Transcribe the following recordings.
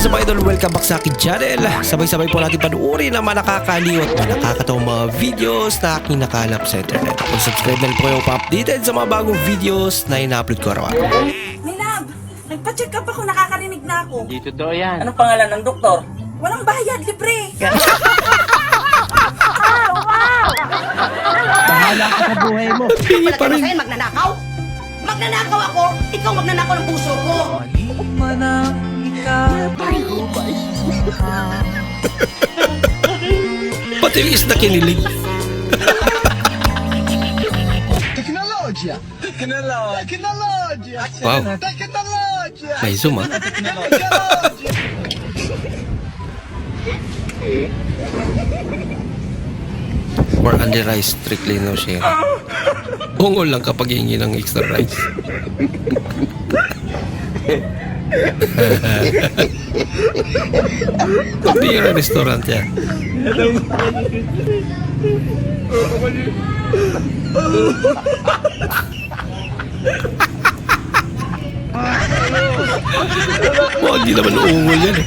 is up idol? Welcome back sa akin channel. Sabay-sabay po natin panuorin ang mga nakakaliw at mga nakakatawang mga videos na aking nakalap sa internet. Kung subscribe na po kayo pa-updated sa mga bagong videos na ina-upload ko araw-araw. Minab, nagpa-check up ako, nakakarinig na ako. Di totoo yan. Anong pangalan ng doktor? Walang bayad, libre. Hindi pa rin. Magnanakaw? Magnanakaw ako, ikaw magnanakaw ng puso ko. Pati yung isda kinilig. Tecnologia! Tecnologia! Tecnologia! Wow. Tecnologia! May zoom ah. For under rice, strictly no share. Ungol lang kapag hihingi ng extra rice. Pabira restaurant yan. Huwag di naman ungol yan eh.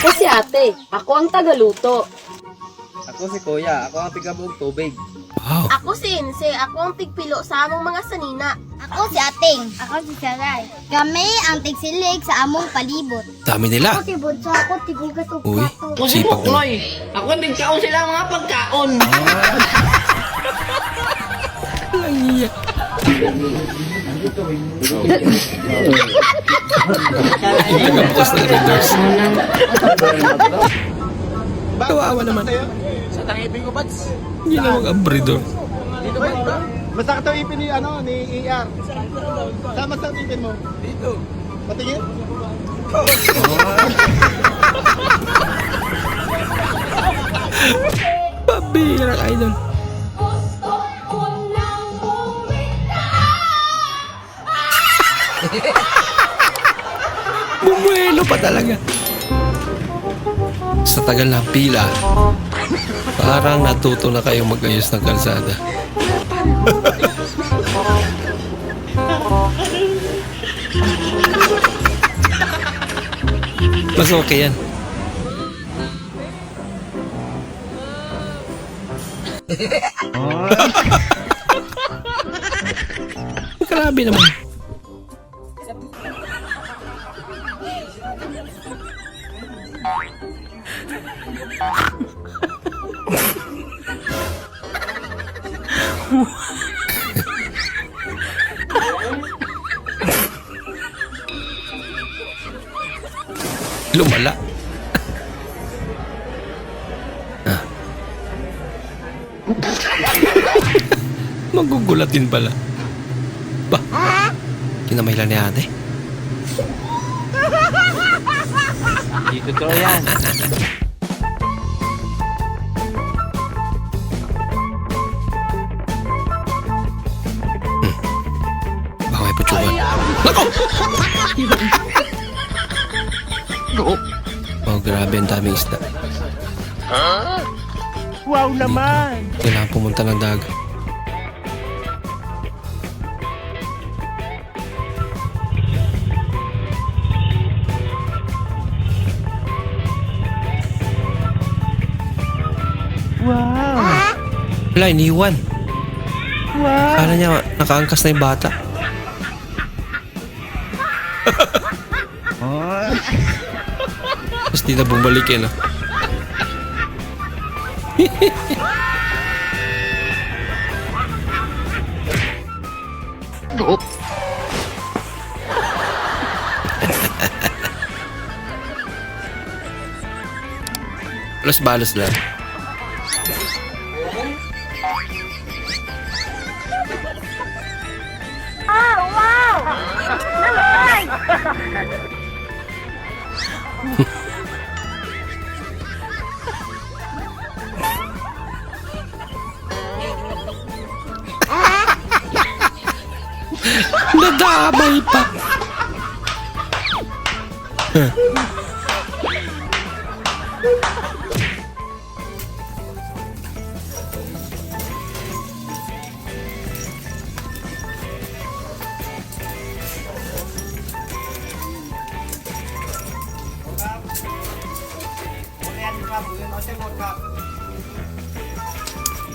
Ako si ate, ako ang tagaluto. Ako si Kuya, ako ang tigabog tubig. Wow. Ako si Inse, ako ang tigpilo sa among mga sanina. Ako si Ating. Ako si Saray. Kami ang tigsilig sa among palibot. Dami nila. si Bunso, ako tigugas o Uy, Ako si. Pukloy. Ako nagkaon sila mga pagkaon. Yung tagabukas ng readers. Kawawa naman. Sa tangipin ko, Bats. Hindi na mag-abridor. Dito ba? Basta ka ipin ni, ano, ni ER. Sama sa ipin mo. Dito. Patingin? Pabira idol. Bumuelo pa talaga. Sa tagal ng pila, parang natuto na kayong mag-ayos ng kalsada. Mas okay yan. Grabe naman. Lumala. Ah. Magugulat din pala. Ba? Kinamailan ni ate. Di totoo yan. Oh, grabe ang daming isda. Wow naman! Kailangan pumunta ng dagat. Wow! Wala, iniwan. Wow! Kala niya, nakaangkas na yung bata. Tapos di na bumalik eh, no? Los balos lang. Nadamay pa.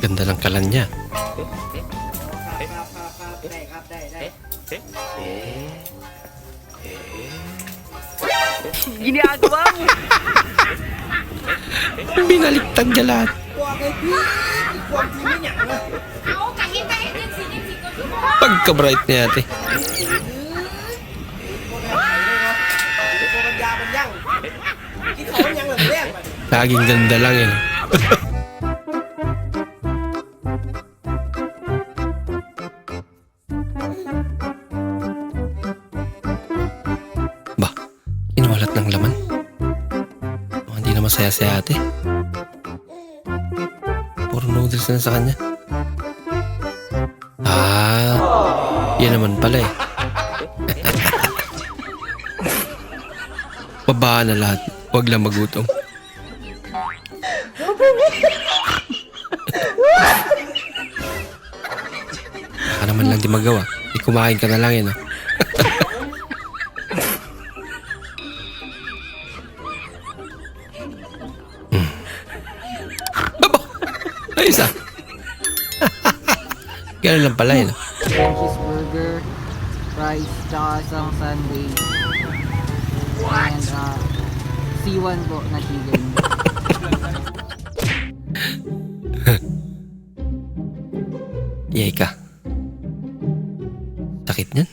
Ganda ng kalan niya. Ginagawa mo! Binaliktad niya lahat. Pagka-bright niya ate. Laging ganda lang yun. ba, Masaya si ate. Puro noodles na sa kanya. Ah, yan naman pala eh. Babaan na lahat. Huwag lang magutom. Baka naman lang di magawa. Di kumain ka na lang yun. ah. Ganun lang pala yun. Cheeseburger, fries, tsaka isang sundae. And uh, C1 po na chicken. Yay ka. Sakit niyan.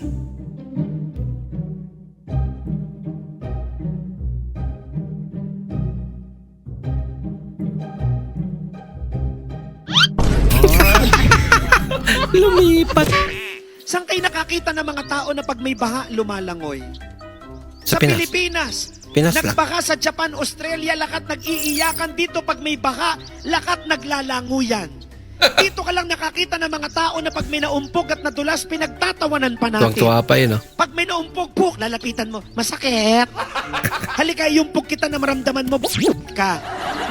Lumipat. Saan kayo nakakita ng mga tao na pag may baha, lumalangoy? Sa Sa, Pinas. Pilipinas. Pinas lang. Nagbaha sa Japan, Australia, lakat nag-iiyakan dito pag may baha, lakat naglalanguyan. Dito ka lang nakakita ng mga tao na pag may naumpog at nadulas, pinagtatawanan pa natin. Tuwang-tuwa pa yun, oh. Pag may naumpog, puk, lalapitan mo, masakit. Halika, yung pug kita na maramdaman mo, buk ka.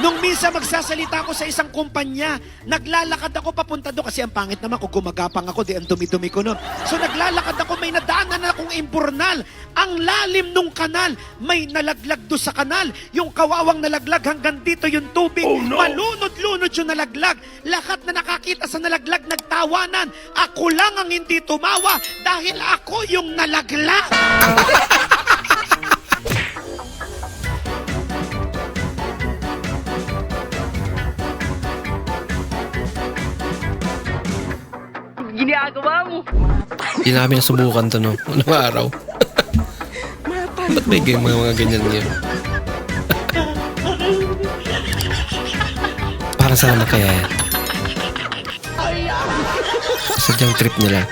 Nung minsan magsasalita ako sa isang kumpanya, naglalakad ako papunta doon kasi ang pangit naman kung gumagapang ako, di ang dumi-dumi ko noon. So naglalakad ako, may nadaanan na akong imburnal. Ang lalim nung kanal, may nalaglag do sa kanal. Yung kawawang nalaglag hanggang dito yung tubig. Malunod-lunod yung nalaglag. Lahat na nakakita sa nalaglag nagtawanan. Ako lang ang hindi tumawa dahil ako yung nalaglag. Ginagawa mo! Hindi namin nasubukan to, no? Unang araw. Ba't may ganyan, mga, mga ganyan ngayon? Para sa naman kaya yan? Sadyang trip nila.